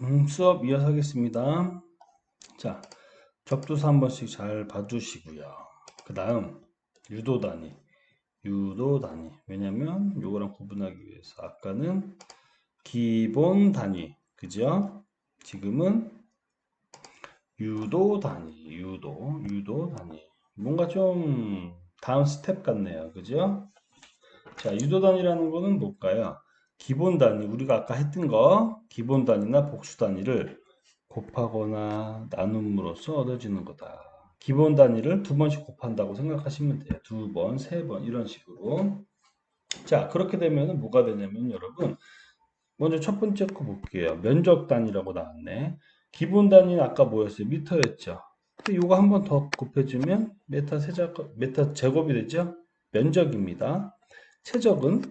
음, 수업 이어서 하겠습니다. 자, 접두사 한 번씩 잘 봐주시고요. 그 다음, 유도 단위. 유도 단위. 왜냐면 요거랑 구분하기 위해서 아까는 기본 단위. 그죠? 지금은 유도 단위. 유도. 유도 단위. 뭔가 좀 다음 스텝 같네요. 그죠? 자, 유도 단위라는 거는 뭘까요? 기본 단위, 우리가 아까 했던 거, 기본 단위나 복수 단위를 곱하거나 나눔으로써 얻어지는 거다. 기본 단위를 두 번씩 곱한다고 생각하시면 돼요. 두 번, 세 번, 이런 식으로. 자, 그렇게 되면 뭐가 되냐면 여러분, 먼저 첫 번째 거 볼게요. 면적 단위라고 나왔네. 기본 단위는 아까 뭐였어요? 미터였죠. 근데 요거 한 번 더 곱해주면 메타 세자, 메타 제곱이 되죠? 면적입니다. 최적은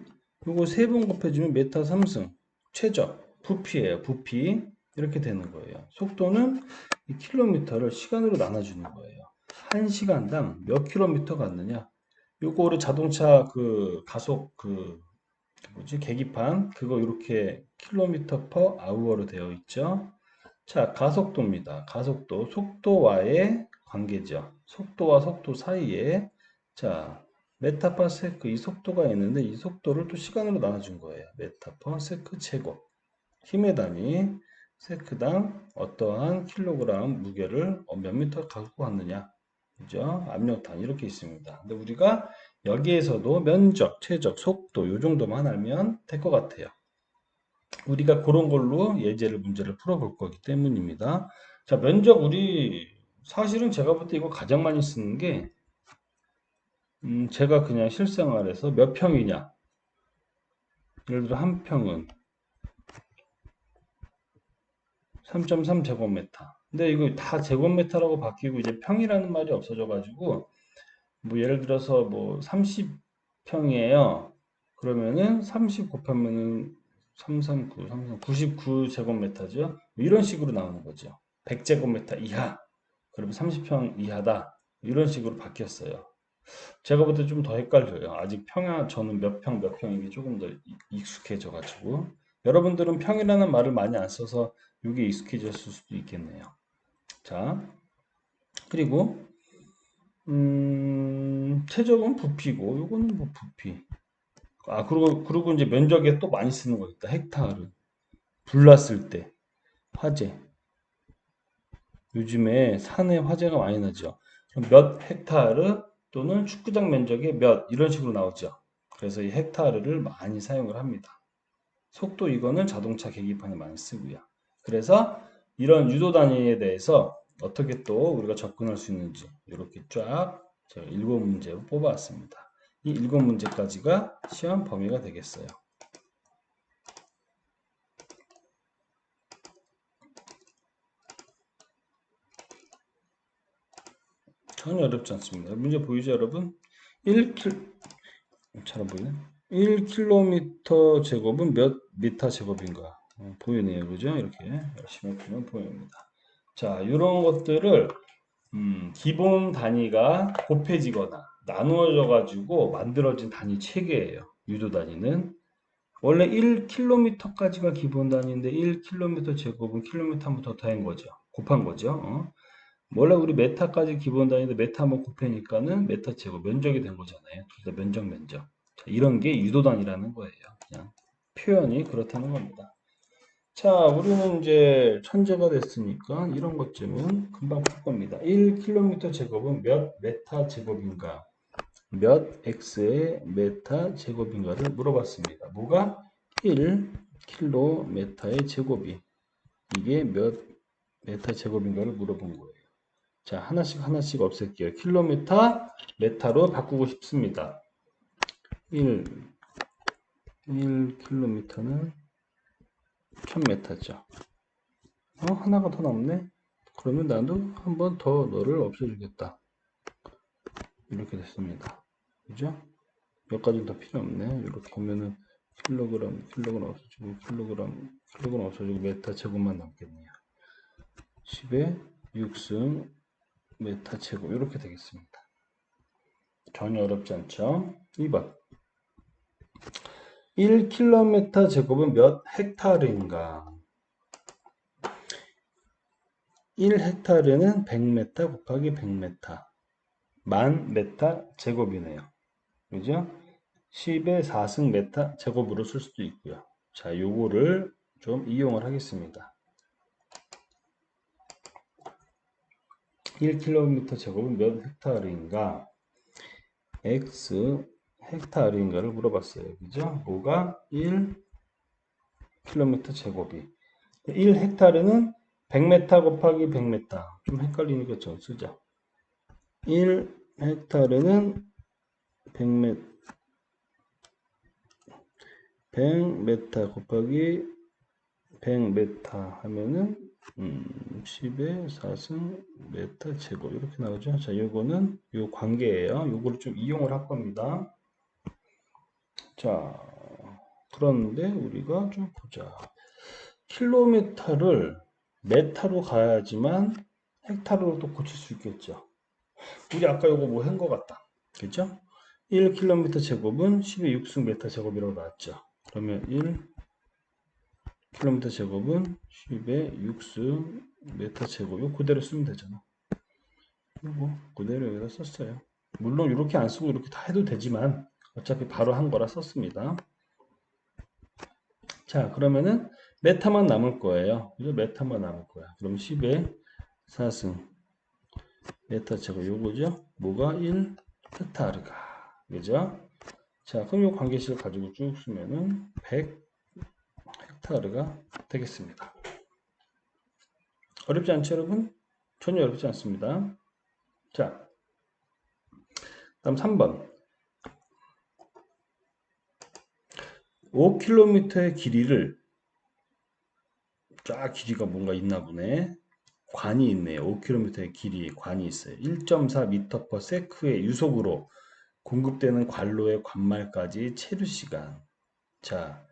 요거 세 번 곱해주면 메타 3승. 최적. 부피예요. 부피. 이렇게 되는 거예요. 속도는 이 킬로미터를 시간으로 나눠주는 거예요. 한 시간당 몇 킬로미터 갔느냐? 요거 우리 자동차 그 가속 그 뭐지 계기판 그거 이렇게 킬로미터 퍼 아우어로 되어 있죠. 자 가속도입니다. 가속도 속도와의 관계죠. 속도와 속도 사이에 자 메타파 세크 이 속도가 있는데 이 속도를 또 시간으로 나눠준 거예요. 메타파 세크 제곱 힘의 단위 세크당 어떠한 킬로그램 무게를 몇 미터 갖고 왔느냐 그죠? 압력 단위 이렇게 있습니다. 근데 우리가 여기에서도 면적, 최적, 속도 요 정도만 알면 될 것 같아요. 우리가 그런 걸로 예제를 문제를 풀어볼 거기 때문입니다. 자 면적 우리 사실은 제가 볼 때 이거 가장 많이 쓰는 게 음, 제가 그냥 실생활에서 몇 평이냐 예를 들어 한 평은 3.3 제곱미터. 근데 이거 다 제곱미터라고 바뀌고 이제 평이라는 말이 없어져 가지고 뭐 예를 들어서 뭐 30평이에요. 그러면은 30 곱하면은 339, 339, 99 제곱미터죠. 이런 식으로 나오는 거죠. 100 제곱미터 이하. 그러면 30평 이하다. 이런 식으로 바뀌었어요. 제가 볼 때 좀 더 헷갈려요. 아직 평야 저는 몇 평 몇 평 이게 조금 더 익숙해져 가지고 여러분들은 평이라는 말을 많이 안 써서 이게 익숙해졌을 수도 있겠네요. 자, 그리고 음, 최적은 부피고 요거는 뭐 부피. 아, 그리고 그리고 이제 면적에 또 많이 쓰는 거 있다. 헥타르. 불났을 때 화재. 요즘에 산에 화재가 많이 나죠. 그럼 몇 헥타르 또는 축구장 면적의 몇 이런 식으로 나오죠. 그래서 이 헥타르를 많이 사용을 합니다. 속도 이거는 자동차 계기판에 많이 쓰고요. 그래서 이런 유도 단위에 대해서 어떻게 또 우리가 접근할 수 있는지 이렇게 쫙 제가 일곱 문제 뽑아왔습니다. 이 일곱 문제까지가 시험 범위가 되겠어요. 전혀 어렵지 않습니다. 문제 보이죠, 여러분? 1킬 잘 보이네. 1km 제곱은 몇 미터 제곱인가? 어, 보이네요. 그죠? 이렇게 열심히 보면 보입니다. 자, 이런 것들을 음, 기본 단위가 곱해지거나 나누어져 가지고 만들어진 단위 체계예요. 유도 단위는 원래 1km까지가 기본 단위인데 1km 제곱은 킬로미터부터 더한 거죠. 곱한 거죠. 어? 원래 우리 메타까지 기본 단위인데 메타 한번 곱하니까는 메타 제곱 면적이 된 거잖아요. 둘 다 면적 면적. 자, 이런 게 유도 단위라는 거예요. 그냥 표현이 그렇다는 겁니다. 자, 우리는 이제 천재가 됐으니까 이런 것쯤은 금방 풀 겁니다. 1km 제곱은 몇 메타 제곱인가? 몇 x의 메타 제곱인가를 물어봤습니다. 뭐가 1km의 제곱이 이게 몇 메타 제곱인가를 물어본 거예요. 자, 하나씩 하나씩 없앨게요. 킬로미터 메타로 바꾸고 싶습니다. 1 1km는 1000m죠. 어, 하나가 더 남네? 그러면 나도 한 번 더 너를 없애주겠다. 이렇게 됐습니다. 그죠? 몇 가지는 더 필요 없네. 이렇게 보면은 킬로그램, 킬로그램 없어지고, 킬로그램, 킬로그램 없어지고, 메타 제곱만 남겠네요. 10에 6승, 메타 제곱. 이렇게 되겠습니다. 전혀 어렵지 않죠? 2번. 1km 제곱은 몇 헥타르인가? 1헥타르는 100m 곱하기 100m. 만 메타 제곱이네요. 그죠? 10의 4승 메타 제곱으로 쓸 수도 있고요. 자, 요거를 좀 이용을 하겠습니다. 1km 제곱은 몇 헥타르인가? X 헥타르인가를 물어봤어요. 그죠? 뭐가 1km 제곱이 1 헥타르는 100m 곱하기 100m 좀 헷갈리니까 전 쓰자. 1 헥타르는 100m 100m 곱하기 100m 하면은 음, 10의 4승 메타 제곱 이렇게 나오죠. 자, 요거는 요 관계예요. 요거를 좀 이용을 할 겁니다. 자, 그런데 우리가 좀 보자. 킬로미터를 메타로 가야지만 헥타르로도 고칠 수 있겠죠. 우리 아까 요거 뭐 한 것 같다. 그죠? 1km 제곱은 10의 6승 메타 제곱이라고 나왔죠. 그러면 1km 제곱은 10의 6승 메타 제곱. 요 그대로 쓰면 되잖아. 요거 그대로 여기다 썼어요. 물론 이렇게 안 쓰고 이렇게 다 해도 되지만 어차피 바로 한 거라 썼습니다. 자, 그러면은 메타만 남을 거예요. 그죠? 메타만 남을 거야. 그럼 10의 4승 메타 제곱 요거죠? 뭐가 1 헥타르가. 그죠? 자, 그럼 요 관계식을 가지고 쭉 쓰면은 100 헥타르가 되겠습니다. 어렵지 않죠, 여러분? 전혀 어렵지 않습니다. 자, 다음 3번. 5km의 길이를 쫙 길이가 뭔가 있나 보네. 관이 있네요. 5km의 길이 관이 있어요. 1.4m per 세크의 유속으로 공급되는 관로의 관말까지 체류 시간. 자,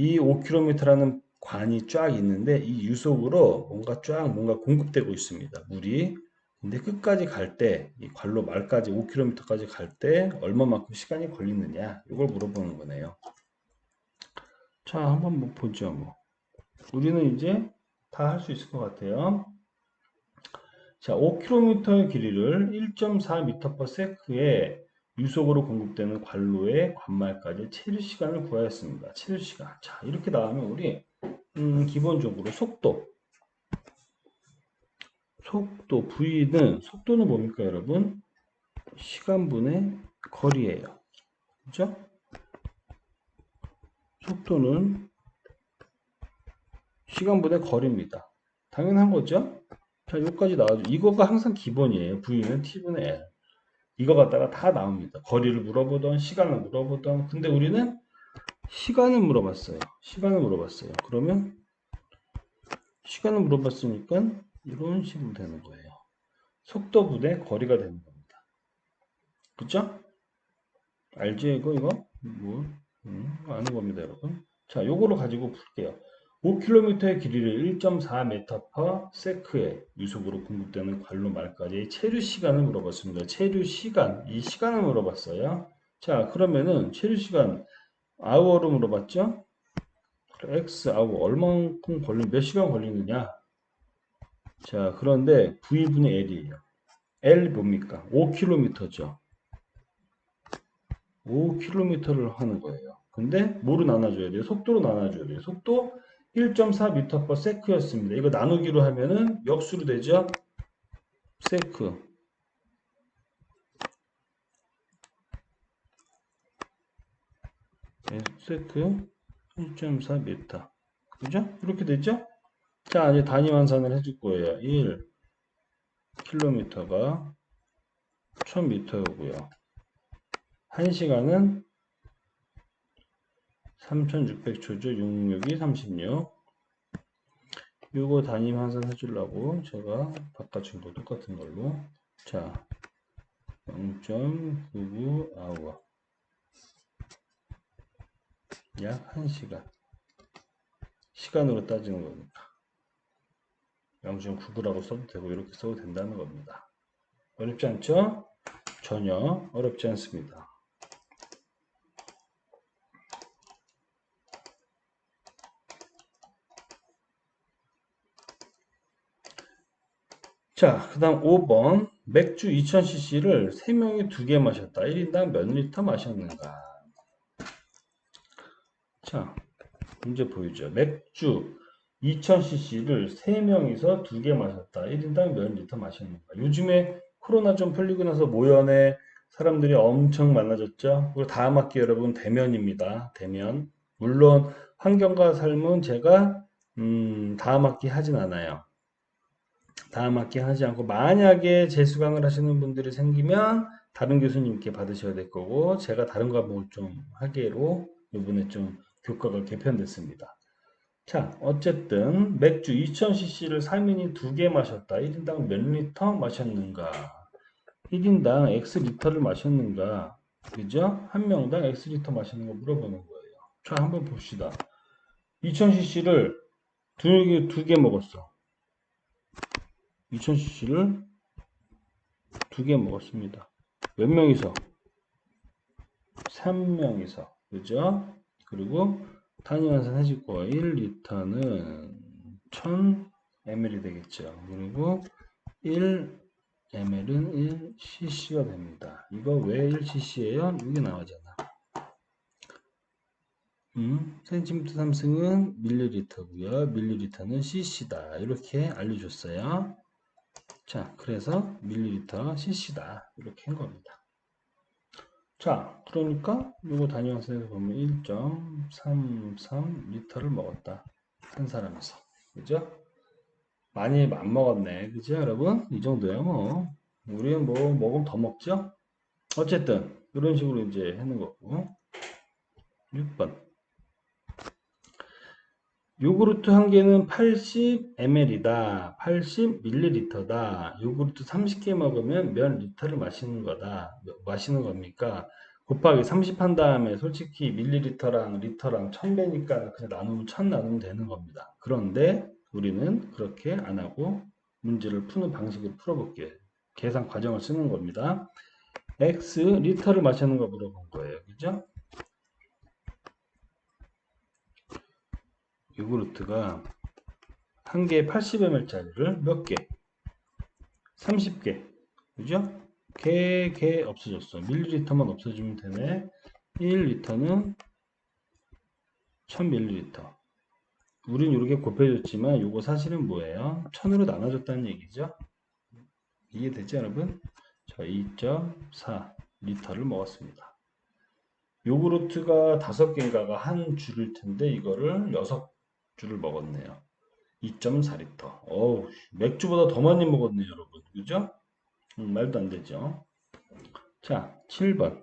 이 5km라는 관이 쫙 있는데 이 유속으로 뭔가 쫙 뭔가 공급되고 있습니다. 물이. 근데 끝까지 갈 때, 이 관로 말까지 5km까지 갈 때 얼마만큼 시간이 걸리느냐? 이걸 물어보는 거네요. 자, 한번 뭐 보죠, 뭐. 우리는 이제 다 할 수 있을 것 같아요. 자, 5km의 길이를 1.4m per sec의 유속으로 공급되는 관로의 관말까지 체류 시간을 구하였습니다. 체류 시간. 자, 이렇게 나오면 우리 음, 기본적으로 속도. 속도 V는 속도는 뭡니까, 여러분? 시간분의 거리예요. 그죠? 속도는 시간분의 거리입니다. 당연한 거죠? 자, 여기까지 나와죠. 이거가 항상 기본이에요. V는 T분의 L. 이거 갖다가 다 나옵니다. 거리를 물어보던, 시간을 물어보던. 근데 우리는 시간을 물어봤어요. 시간을 물어봤어요. 그러면 시간을 물어봤으니까 이런 식으로 되는 거예요. 속도분의 거리가 되는 겁니다. 그쵸? 알지 이거 이거? 뭐 음, 아는 겁니다 여러분. 자 요거를 가지고 풀게요. 5km의 길이를 1.4m per sec의 유속으로 공급되는 관로 말까지의 체류 시간을 물어봤습니다. 체류 시간, 이 시간을 물어봤어요. 자, 그러면은 체류 시간 hour로 물어봤죠? x hour 얼만큼 걸린 몇 시간 걸리느냐? 자, 그런데 v분의 l이에요. l 뭡니까? 5km죠. 5km를 하는 거예요. 근데 뭐로 나눠줘야 돼요? 속도로 나눠줘야 돼요. 속도 1.4m per sec였습니다. 이거 나누기로 하면은 역수로 되죠? 세크. 네, 세크 1.4m. 그죠? 이렇게 되죠? 자, 이제 단위 환산을 해줄 거예요. 1 킬로미터가 1000m고요. 1시간은 3600초죠. 66이 36. 요거 단위 환산 해 주려고 제가 바꿔준 거 똑같은 걸로. 자, 0.99 아워. 약 1시간. 시간으로 따지는 거니까. 0.99라고 써도 되고, 이렇게 써도 된다는 겁니다. 어렵지 않죠? 전혀 어렵지 않습니다. 자, 그 다음 5번. 맥주 2000cc를 3명이 2개 마셨다. 1인당 몇 리터 마셨는가? 자, 문제 보이죠? 맥주 2000cc를 3명이서 2개 마셨다. 1인당 몇 리터 마셨는가? 요즘에 코로나 좀 풀리고 나서 모연에 사람들이 엄청 많아졌죠? 그리고 다음 학기 여러분 대면입니다. 대면. 물론 환경과 삶은 제가 음, 다음 학기 하진 않아요. 다음 학기 하지 않고 만약에 재수강을 하시는 분들이 생기면 다른 교수님께 받으셔야 될 거고 제가 다른 과목을 좀 하기로 이번에 좀 교과가 개편됐습니다. 자, 어쨌든 맥주 2000cc를 3인이 2개 마셨다. 1인당 몇 리터 마셨는가? 1인당 X 리터를 마셨는가? 그죠? 한 명당 X 리터 마시는 거 물어보는 거예요. 자, 한번 봅시다. 2000cc를 두 개, 두개 먹었어. 2000cc를 두 개 먹었습니다. 몇 명이서? 3명이서. 그죠? 그리고 단위 환산해줄 거 1리터는 1000ml이 되겠죠. 그리고 1ml는 1cc가 됩니다. 이거 왜 1cc예요? 이게 나오잖아. 음, 센티미터 삼승은 밀리리터고요. 밀리리터는 cc다. 이렇게 알려줬어요. 자, 그래서 밀리리터 cc다. 이렇게 한 겁니다. 자, 그러니까 요거 단위환산에서 보면 1.33 리터를 먹었다. 한 사람에서. 그죠? 많이 안 먹었네. 그죠, 여러분? 이 정도야, 뭐. 우리는 뭐, 먹으면 더 먹죠? 어쨌든, 이런 식으로 이제 하는 거고. 6번. 요구르트 한 개는 80ml이다. 80ml다. 요구르트 30개 먹으면 몇 리터를 마시는 거다. 마시는 겁니까? 곱하기 30 한 다음에 솔직히 밀리리터랑 리터랑 1000배니까 그냥 나누면 1000 나누면 되는 겁니다. 그런데 우리는 그렇게 안 하고 문제를 푸는 방식을 풀어볼게요. 계산 과정을 쓰는 겁니다. X 리터를 마시는 거 물어본 거예요. 그죠? 요구르트가 한 개에 80ml짜리를 몇 개? 30개. 그죠? 개, 개 없어졌어. 밀리리터만 없어지면 되네. 1리터는 1000ml. 우린 이렇게 곱해줬지만 요거 사실은 뭐예요? 1000으로 나눠줬다는 얘기죠. 이해되죠, 여러분? 자, 2.4 리터를 먹었습니다. 요구르트가 5개인가가 한 줄일 텐데 이거를 6 줄을 먹었네요. 2.4리터. 어우, 맥주보다 더 많이 먹었네요, 여러분. 그죠? 음, 말도 안 되죠. 자, 7번.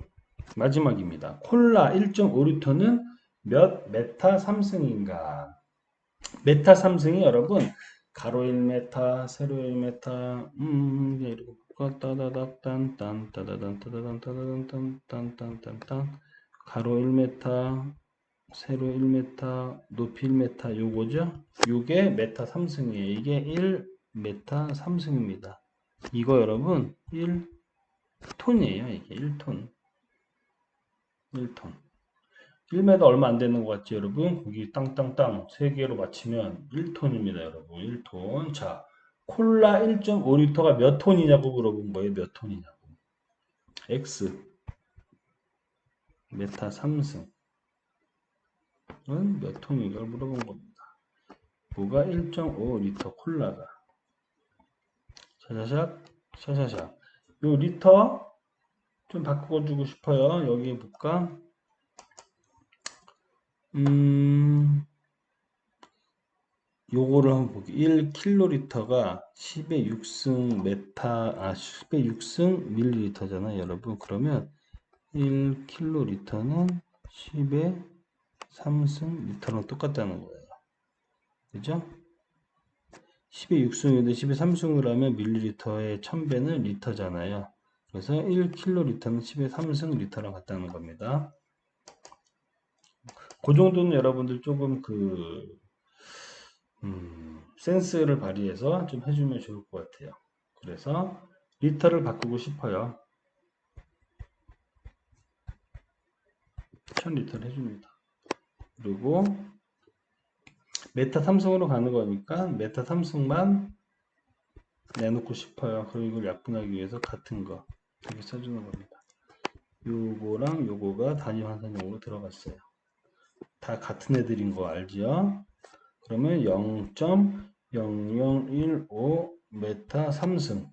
마지막입니다. 콜라 1.5리터는 몇 메타 3승인가? 메타 3승이 여러분, 가로 1메타, 세로 1메타, 음, 이렇게 따다닥 딴딴 따다단 따다단 따다단 딴딴 딴딴 가로 1메타, 세로 1m, 높이 1m 요거죠? 요게 메타 3승이에요. 이게 1m 3승입니다. 이거 여러분 1톤이에요. 이게 1톤. 1톤. 1m 얼마 안 되는 것 같죠, 여러분? 거기 땅땅땅 3개로 맞추면 1톤입니다, 여러분. 1톤. 자, 콜라 1.5리터가 몇 톤이냐고 물어본 거예요. 몇 톤이냐고. X. 메타 3승. 몇 톤인가를 물어본 겁니다. 뭐가 1.5리터 콜라가 샤샤샥 샤샤샥 요 리터 좀 바꿔주고 싶어요. 여기 볼까? 음 요거를 한번 볼게요. 1킬로리터가 10의 6승 메타 아 10의 6승 밀리리터잖아요, 여러분. 그러면 1킬로리터는 10의 3승 리터랑 똑같다는 거예요. 그죠? 10의 6승인데 10의 3승을 하면 밀리리터의 1000배는 리터잖아요. 그래서 1킬로리터는 10의 3승 리터랑 같다는 겁니다. 그 정도는 여러분들 조금 그 음, 센스를 발휘해서 좀 해주면 좋을 것 같아요. 그래서 리터를 바꾸고 싶어요. 1000리터를 해줍니다. 그리고 메타 삼성으로 가는 거니까 메타 삼성만 내놓고 싶어요. 그럼 이걸 약분하기 위해서 같은 거 이렇게 써주는 겁니다. 요거랑 요거가 단위 환산용으로 들어갔어요. 다 같은 애들인 거 알죠? 그러면 0.0015 메타 3승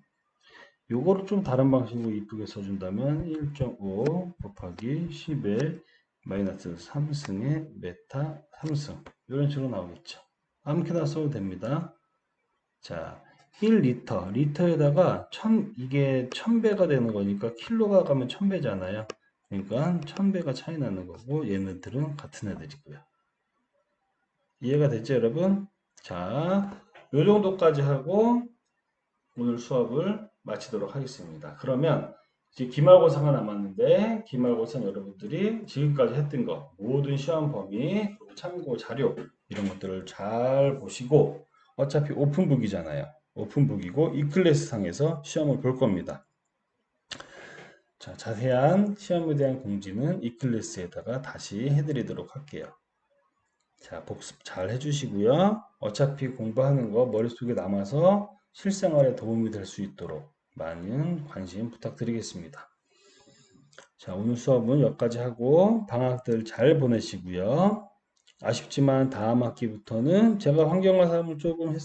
요거를 좀 다른 방식으로 이쁘게 써준다면 1.5 곱하기 10의 마이너스 3승의 메타 3승 이런 식으로 나오겠죠. 아무렇게나 써도 됩니다. 자, 1리터 리터에다가 천 이게 1000배가 되는 거니까 킬로가 가면 1000배잖아요. 그러니까 1000배가 차이 나는 거고 얘네들은 같은 애들이고요. 이해가 됐죠, 여러분? 자, 요 정도까지 하고 오늘 수업을 마치도록 하겠습니다. 그러면 이제 기말고사가 남았는데 기말고사 여러분들이 지금까지 했던 거 모든 시험 범위 참고 자료 이런 것들을 잘 보시고 어차피 오픈북이잖아요. 오픈북이고 이 클래스 상에서 시험을 볼 겁니다. 자, 자세한 시험에 대한 공지는 이 클래스에다가 다시 해드리도록 할게요. 자, 복습 잘 해주시고요. 어차피 공부하는 거 머릿속에 남아서 실생활에 도움이 될 수 있도록 많은 관심 부탁드리겠습니다. 자, 오늘 수업은 여기까지 하고 방학들 잘 보내시고요. 아쉽지만 다음 학기부터는 제가 환경과 삶을 조금 했,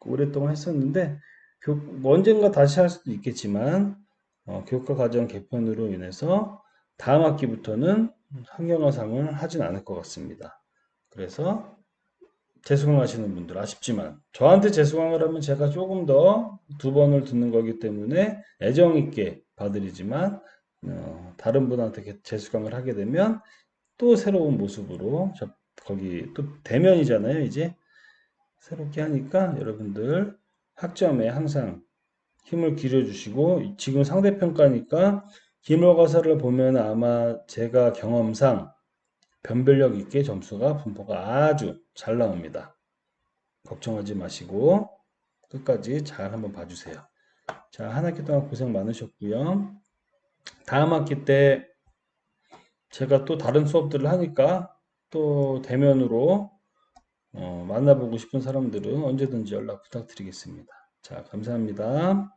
오랫동안 했었는데 교, 뭐 언젠가 다시 할 수도 있겠지만 어, 교과 과정 개편으로 인해서 다음 학기부터는 환경과 삶을 하진 않을 것 같습니다. 그래서 재수강 하시는 분들 아쉽지만 저한테 재수강을 하면 제가 조금 더 두 번을 듣는 거기 때문에 애정 있게 봐드리지만 어, 다른 분한테 재수강을 하게 되면 또 새로운 모습으로 저, 거기 또 대면이잖아요 이제. 새롭게 하니까 여러분들 학점에 항상 힘을 기려 주시고 지금 상대평가니까 기말고사를 보면 아마 제가 경험상 변별력 있게 점수가 분포가 아주 잘 나옵니다. 걱정하지 마시고 끝까지 잘 한번 봐주세요. 자, 한 학기 동안 고생 많으셨고요. 다음 학기 때 제가 또 다른 수업들을 하니까 또 대면으로 어, 만나보고 싶은 사람들은 언제든지 연락 부탁드리겠습니다. 자, 감사합니다.